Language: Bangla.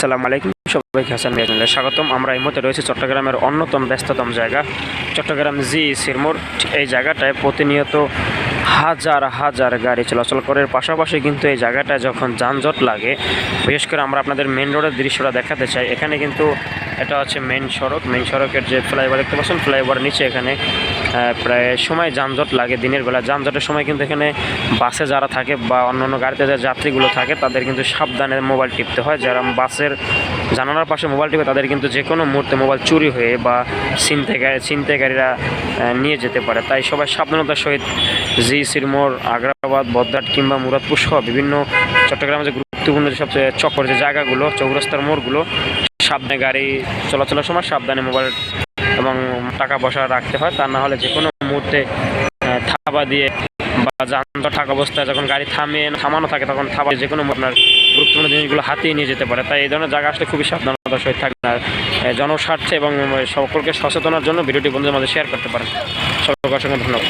আসসালামু আলাইকুম। সবাইকে হাসান বিয়াজুল্লাহ স্বাগতম। আমরা এই মতে রয়েছি চট্টগ্রামের অন্যতম ব্যস্ততম জায়গা, চট্টগ্রাম জি সিরমোর। এই জায়গাটায় প্রতিনিয়ত হাজার হাজার গাড়ি চলাচল করার পাশাপাশি কিন্তু এই জায়গাটা যখন যানজট লাগে বিশেষ করে আমরা আপনাদের মেন রোডের দৃশ্যটা দেখাতে চাই এখানে কিন্তু এটা হচ্ছে মেন সড়ক। মেন সড়কের যে ফ্লাইওভার দেখতে পাচ্ছেন ফ্লাইওভার নিচে এখানে প্রায় সময় যানজট লাগে দিনের বেলা। যানজটের সময় কিন্তু এখানে বাসে যারা থাকে বা অন্য অন্য গাড়িতে যে যাত্রীগুলো থাকে তাদের কিন্তু সাবধানে মোবাইল টিপতে হয়। যারা বাসের জানালার পাশে মোবাইল টিপে তাদের কিন্তু যে কোনো মুহূর্তে মোবাইল চুরি হয়ে বা ছিনতাইকারী ছিনতাইকারীরা আহ, নিয়ে যেতে পারে। তাই সবাই সাবধানতার সহিত জি সিরমোর আগ্রাবাদ, বদ্রাট কিংবা মুরাদপুর সহ বিভিন্ন চট্টগ্রামে যে গুরুত্বপূর্ণ যে সবচেয়ে চক্কর যে জায়গাগুলো, চৌরাস্তার মোড়গুলো, সাবধানে গাড়ি চলাচলের সময় সাবধানে মোবাইল এবং টাকা পয়সা রাখতে হয়। তা না হলে যে কোনো মুহূর্তে থাবা দিয়ে বা যানজট থাকা অবস্থায় যখন গাড়ি থামে, থামানো থাকে, তখন থাবা যে কোনো আপনার গুরুত্বপূর্ণ জিনিসগুলো হাতিয়ে নিয়ে যেতে পারে। তাই এই ধরনের জায়গা আসলে খুবই সাবধানতার সহিত থাকবে। আর জনস্বার্থে এবং সকলকে সচেতনার জন্য ভিডিওটি বন্ধুদের মাঝে শেয়ার করতে পারেন। সকলকে অসংখ্য ধন্যবাদ।